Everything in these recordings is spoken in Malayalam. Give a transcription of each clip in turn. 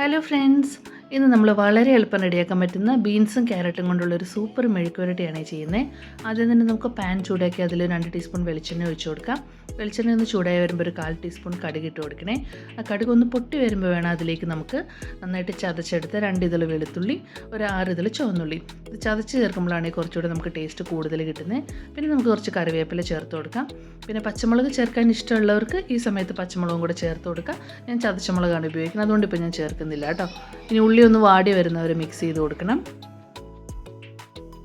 ഹലോ ഫ്രണ്ട്സ് ഇന്ന് നമ്മൾ വളരെ എളുപ്പം റെഡിയാക്കാൻ പറ്റുന്ന ബീൻസും ക്യാരറ്റും കൊണ്ടുള്ള ഒരു സൂപ്പർ മെഴുക്കുവരട്ടിയാണ് ചെയ്യുന്നത് ആദ്യം തന്നെ നമുക്ക് പാൻ ചൂടാക്കി അതിൽ രണ്ട് ടീസ്പൂൺ വെളിച്ചെണ്ണ ഒഴിച്ചു കൊടുക്കാം. വെളിച്ചെണ്ണ ഒന്ന് ചൂടായി വരുമ്പോൾ ഒരു കാൽ ടീസ്പൂൺ കടുക് ഇട്ട് കൊടുക്കണേ. ആ കടുക് ഒന്ന് പൊട്ടി വരുമ്പോൾ വേണം അതിലേക്ക് നമുക്ക് നന്നായിട്ട് ചതച്ചെടുത്ത് രണ്ട് ഇതൾ വെളുത്തുള്ളി ഒരു ആറ് ഇതൾ ചുവന്നുള്ളി. ഇത് ചതച്ച് ചേർക്കുമ്പോഴാണെങ്കിൽ കുറച്ചുകൂടെ നമുക്ക് ടേസ്റ്റ് കൂടുതൽ കിട്ടുന്നത്. പിന്നെ നമുക്ക് കുറച്ച് കറിവേപ്പില ചേർത്ത് കൊടുക്കാം. പിന്നെ പച്ചമുളക് ചേർക്കാൻ ഇഷ്ടമുള്ളവർക്ക് ഈ സമയത്ത് പച്ചമുളകും കൂടെ ചേർത്ത് കൊടുക്കാം. ഞാൻ ചതച്ചമുളകാണ് ഉപയോഗിക്കുന്നത്. അതുകൊണ്ട് ഇപ്പോൾ ഞാൻ ചേർക്കുന്നില്ല കേട്ടോ. ഇനി ഉള്ളി ഒന്ന് വാടി വരുന്നവർ മിക്സ് ചെയ്ത് കൊടുക്കണം.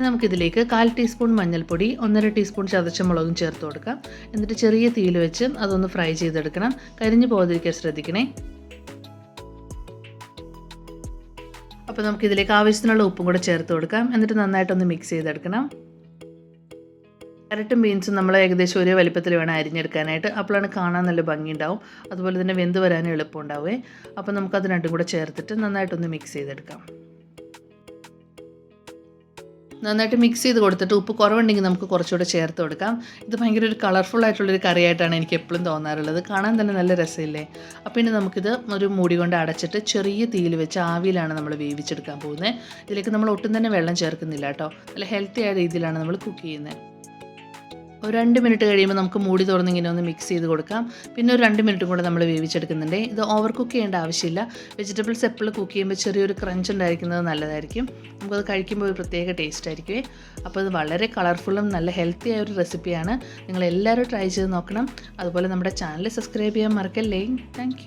നമുക്കിതിലേക്ക് കാൽ ടീസ്പൂൺ മഞ്ഞൾപ്പൊടി ഒന്നര ടീസ്പൂൺ ചതച്ച മുളകും ചേർത്ത് കൊടുക്കാം. എന്നിട്ട് ചെറിയ തീയിൽ വെച്ച് അതൊന്ന് ഫ്രൈ ചെയ്തെടുക്കണം. കരിഞ്ഞു പോകാതിരിക്കാൻ ശ്രദ്ധിക്കണേ. അപ്പോൾ നമുക്ക് ഇതിലേക്ക് ആവശ്യത്തിനുള്ള ഉപ്പും കൂടെ ചേർത്ത് കൊടുക്കാം. എന്നിട്ട് നന്നായിട്ടൊന്ന് മിക്സ് ചെയ്തെടുക്കണം. ക്യാരറ്റും ബീൻസും നമ്മൾ ഏകദേശം ഒരേ വലിപ്പത്തിൽ വേണം അരിഞ്ഞെടുക്കാനായിട്ട്. അപ്പോഴാണ് കാണാൻ നല്ല ഭംഗി ഉണ്ടാവും അതുപോലെ തന്നെ വെന്ത് വരാനും എളുപ്പമുണ്ടാവുമേ അപ്പോൾ നമുക്കത് രണ്ടും കൂടെ ചേർത്തിട്ട് നന്നായിട്ടൊന്ന് മിക്സ് ചെയ്തെടുക്കാം. നന്നായിട്ട് മിക്സ് ചെയ്ത് കൊടുത്തിട്ട് ഉപ്പ് കുറവുണ്ടെങ്കിൽ നമുക്ക് കുറച്ചുകൂടെ ചേർത്ത് കൊടുക്കാം. ഇത് ഭയങ്കര ഒരു കളർഫുൾ ആയിട്ടുള്ളൊരു കറിയായിട്ടാണ് എനിക്ക് എപ്പോഴും തോന്നാറുള്ളത്. കാണാൻ തന്നെ നല്ല രസമില്ലേ? അപ്പോൾ ഇനി നമുക്കിത് ഒരു മൂടി കൊണ്ട് അടച്ചിട്ട് ചെറിയ തീയിൽ വെച്ച് ആവിയിലാണ് നമ്മൾ വേവിച്ചെടുക്കാൻ പോകുന്നത്. ഇതിലേക്ക് നമ്മൾ ഒട്ടും തന്നെ വെള്ളം ചേർക്കുന്നില്ല കേട്ടോ. നല്ല ഹെൽത്തി ആയ രീതിയിലാണ് നമ്മൾ കുക്ക് ചെയ്യുന്നത്. ഒരു രണ്ട് മിനിറ്റ് കഴിയുമ്പോൾ നമുക്ക് മൂടി തുറന്ന് ഇങ്ങനെ ഒന്ന് മിക്സ് ചെയ്ത് കൊടുക്കാം. പിന്നെ ഒരു രണ്ട് മിനിറ്റും കൂടെ നമ്മൾ വേവിച്ചെടുക്കുന്നുണ്ട്. ഇത് ഓവർ കുക്ക് ചെയ്യേണ്ട ആവശ്യമില്ല. വെജിറ്റബിൾസ് എപ്പോഴും കുക്ക് ചെയ്യുമ്പോൾ ചെറിയൊരു ക്രഞ്ച് ഉണ്ടായിരിക്കുന്നത് നല്ലതായിരിക്കും. നമുക്കത് കഴിക്കുമ്പോൾ ഒരു പ്രത്യേക ടേസ്റ്റ് ആയിരിക്കും അപ്പോൾ ഇത് വളരെ കളർഫുള്ളും നല്ല ഹെൽത്തി ആയ ഒരു റെസിപ്പിയാണ് നിങ്ങൾ എല്ലാവരും ട്രൈ ചെയ്ത് നോക്കണം. അതുപോലെ നമ്മുടെ ചാനൽ സബ്സ്ക്രൈബ് ചെയ്യാൻ മറക്കല്ലേ? താങ്ക്